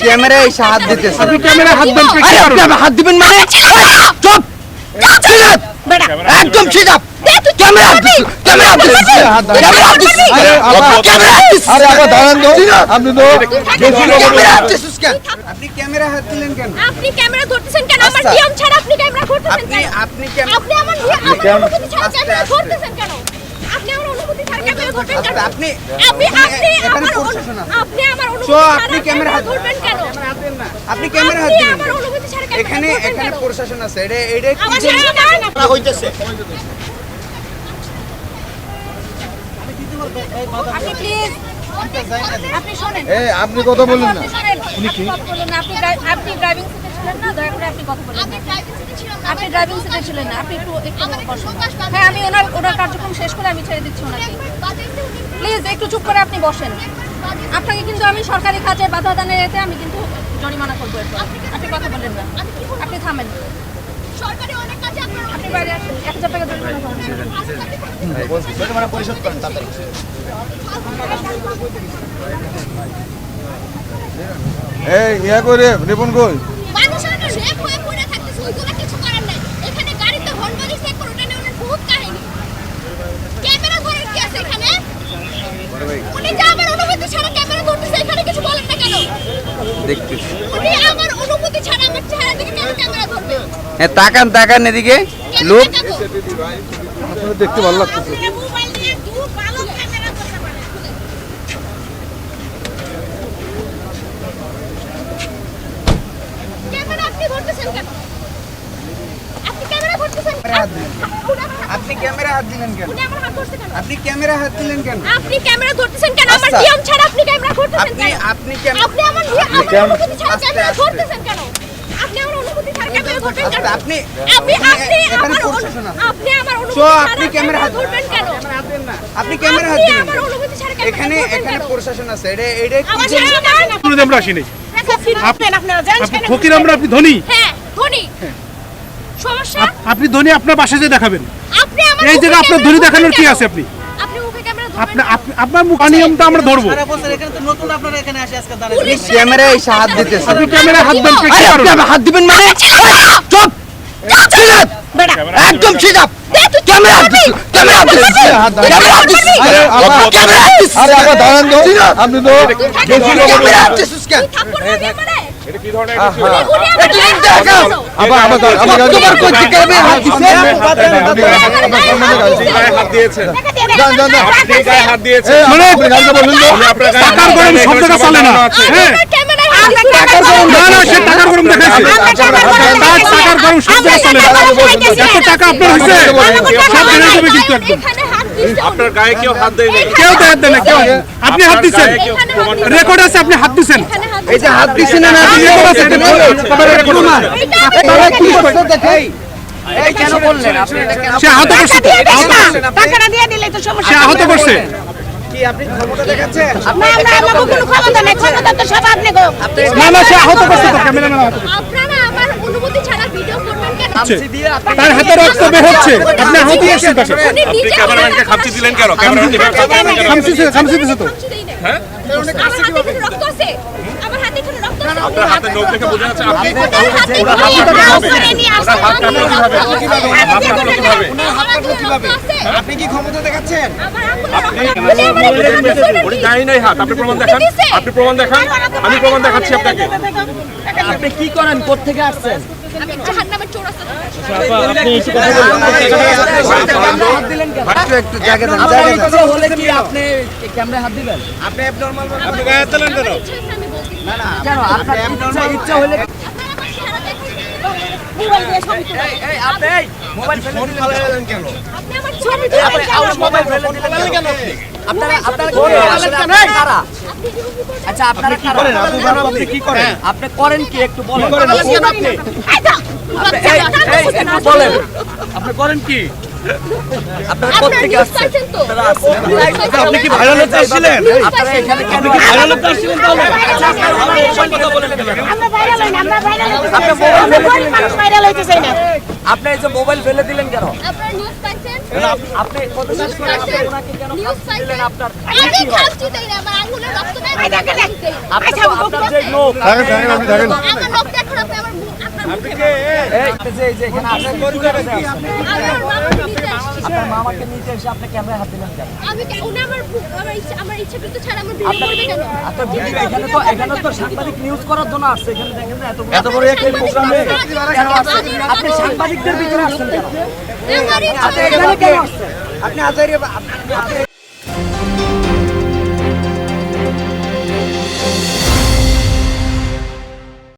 Camera এসে হাত দিতেছে। আপনি ক্যামেরায় হাত দেন আরে আপনি আমার হাত দিবেন মানে? চুপ! সিরাত একদম সিরাপ ক্যামেরা ক্যামেরা ক্যামেরা হাত দিছ আরে আবার ক্যামেরা আরে আবার দাঁড়ান তো। আপনি তো ক্যামেরা হাত দিছ কেন? আপনি ক্যামেরা হাত দিলেন কেন? আপনি ক্যামেরা ধরতেছেন কেন? আমার আচ্ছা। নিয়ম ছাড়া আপনি ক্যামেরা ধরতেছেন কেন? আপনি ক্যামেরা আপনি আমার নিয়ম- ছাড়া আস্তে, ক্যামেরা ধরতেছেন কেন? আপনি আমার অনুমতি ছাড়া ক্যামেরা ধরবেন কেন? আপনি আপনি আপনি এখানে আমার প্রশাসন আছে। আপনি আমার অনুমতি আপনি ক্যামেরা ধরবেন কেন? আপনি ক্যামেরা হাত আপনি আমার অনুমতি ছাড়া এখানে এখানে প্রশাসন আছে। এটা এটা কি হইতেছে। আপনি প্লিজ আপনি শোনেন। এই আপনি কথা বললেন না। আপনি শোনেন। আপনি কথা বললেন না। আপনি ড্রাই- আপনি ড্রাইভিং ছিলেন না? দয়া করে আপনি কথা বললেন না। আপনি ড্রাইভিং সিটে ছিলেন না। আপনি একটু একটু বসুন। হ্যাঁ আমি ওনার ওনার কার্যক্রম শেষ করে আমি ছেড়ে দিচ্ছি ওনাকে। প্লিজ একটু চুপ করে আপনি বসেন। আপনাকে কিন্তু আমি সরকারি কাজে বাধা দানের এতে আমি কিন্তু জরিমানা করব এরপর। আপনি কথা বলেন না। আপনি থামেন। সরকারি অনেক কাজে আপনার আপনি বাইরে আসেন। এক হাজার টাকা জরিমানা করেন। এই ইয়া করে রিপন কই মানুষের একটা রেপ হয়ে পড়ে থাকতেছে ওইগুলো কিছু করার নাই এখানে গাড়িতে হর্ন বাজি চেক করে ওটা নিয়ে ওনার বহুত কাহিনী ক্যামেরা ধরার কি আছে এখানে উনি যে আমার অনুমতি ছাড়া ক্যামেরা ধরতেছে এখানে কিছু বলেন না কেন দেখতেছি উনি আমার অনুমতি ছাড়া আমার চেহারা দিকে কেন ক্যামেরা ধরবে? হ্যাঁ তাকান তাকান এদিকে। লোক। দেখতে ভালো লাগতেছে। আপনি মোবাইল নিয়ে দু ভালো ক্যামেরা ধরতে পারেন ক্যামেরা আপনি ধরতেছেন কেন আপনি ক্যামেরা ধরতেছেন ক্যামেরা হাত দিলেন। উনি আমার হাত- আপনি ক্যামেরা হাত দিলেন কেন? উনি আমার হাত ধরছে কেন? আপনি ক্যামেরা হাত দিলেন কেন? আপনি ক্যামেরা ধরতেছেন কেন? আমার আচ্ছা। নিয়ম ছাড়া আপনি ক্যামেরা ধরতেছেন আপনি কেন? আপনি ক্যামেরা আপনি আমার অনুমতি ছাড়া ক্যামেরা ধরতেছেন কেন? আপনি আমার অনুমতি ছাড়া ক্যামেরা ধরবেন কেন? আচ্ছা, আপনি আপনি আপনি আপনি আমার অনুমতি ছাড়া আপনি ক্যামেরা হাত ধরবেন কেন? আপনি ক্যামেরা হাত এখানে এখানে প্রশাসন আছে। এটা এটা কি আমার আসিনি। ফকির আমরা আপনি ধনী। হ্যাঁ ধনী। সমস্যা? আপনি ধনী আপনার বাসায় যে দেখাবেন। এই জায়গায় আপনার ধনী দেখানোর কি আছে আপনি আপনি মুখে ক্যামেরা আপনি ধরবেন আপনি- আপনার মুখ নিয়মটা আমরা ধরবো পুলিশ ক্যামেরা এসে হাত দিতেছে আপনি ক্যামেরায় হাত দেন হাত দিবেন মানে চুপ একদম সিরাপ ক্যামেরা ক্যামেরা আপনি তো ক্যামেরা মানে- টাকার গরম শব্দটা চলে না। হ্যাঁ। আমার ক্যামেরায় হাত দিয়েছে। টাকার গরম না। না সে টাকার গরম দেখাইছে আমরা টাকার গরম তার টাকার গরম শব্দটা চলে না। এত টাকা আপনার হয়েছে। সব কিন্তু একদম। আপনার গায়ে কেউ হাত দেয়নি কেউ দেয় দেয় না কেউ। আপনি হাত দিচ্ছেন। রেকর্ড আছে আপনি হাত দিচ্ছেন। এই যে হাত দিছেন না আপনি রেকর্ড আছে। প্রমাণ এটা আপনারা কি করতে দেখেন এই কেন বললেন আপনি? সে আহত করছে। করছে। টাকাটা দিয়ে দিলেই তো সমস্যা। সে আহত করছে। কি আপনি ক্ষমতা দেখাচ্ছেন? না না আমার কোনো ক্ষমতা নেই ক্ষমতা তো সব আপনি গো। না না সে আহত করছে তো ক্যামেরাম্যান আহত হচ্ছে। তার হাতে রক্ত বের হচ্ছে। আপনি আহত তাকে। আপনি ক্যামেরাম্যানকে খামচি দিলেন কেন? ক্যামেরাম্যানকে খামসি খামসি দিছে তো। হ্যাঁ? আমার হাতে এখানে রক্ত আছে। আমার হাতে এখানে রক্ত আছে। আপনার হাতের নখ দেখে বোঝা যাচ্ছে আপনি ওনার হাত কাটলো কীভাবে? করে নিয়ে আসছে? ওনার হাত কাটলো কীভাবে? হাত কাটলো কীভাবে? আমার হাতে রক্ত আছে। আপনি কি ক্ষমতা দেখাচ্ছেন। নাই হাত। আপনি প্রমাণ দেখান। আপনি প্রমাণ দেখান। আমি প্রমাণ দেখাচ্ছি আপনাকে। আপনি কি করেন? কোথেকে আসছেন? আমি জাহান্নামের মোবাইল ছবি তুলে আপনি এই মোবাইল ফেলে দিলেন কেন? আপনি আপনি আপনারা আপনারা কি মোবাইল করেন? কারা? আপনি কি আচ্ছা আপনারা আপনি কি করেন? আপনি করেন কি? একটু বলেন। আপনি একটু বলেন। আপনি করেন কি। আপনি কি ভাইরাল হতে আসছিলেন? এখানে কেন ভাইরাল হতে আসছিলেন তাহলে? আচ্ছা আপনারা আমার কথা বলেন কেন? আমরা ভাইরাল হই না, আমরা ভাইরাল হইতে চাই। আপনি মোবাইল ফেলে গরিব মানুষ ভাইরাল হইতে চাই না। আপনি এই যে মোবাইল ফেলে দিলেন কেন? আপনারা নিউজ পাইছেন? আপনি কত শেষ করে আপনি ওনাকে কেন দিলেন? আপনার আমি খাচ্ছি তাই না আমার আঙ্গুলের রক্ত আপনি তো আপনার যে লোক থাকেন থাকেন আপনি থাকেন আমার লোক দেখুন আপনি আমার মুখ আপনার মামাকে নিতে এসে আপনি ক্যামেরায় হাত দিলেন কেন? আমি উনি আমার আমার ইচ্ছাকৃত ছাড়া আমার ভিডিও করবে কেন? আপনার ভিডিও এখানে তো এখানে তো সাংবাদিক নিউজ করার জন্য আসছে এখানে দেখেন এত এত বড় একটা প্রোগ্রামে কেন আসছেন আপনি সাংবাদিকদের ভিতরে আসছেন কেন? আপনি এখানে কেন আসছেন? আপনি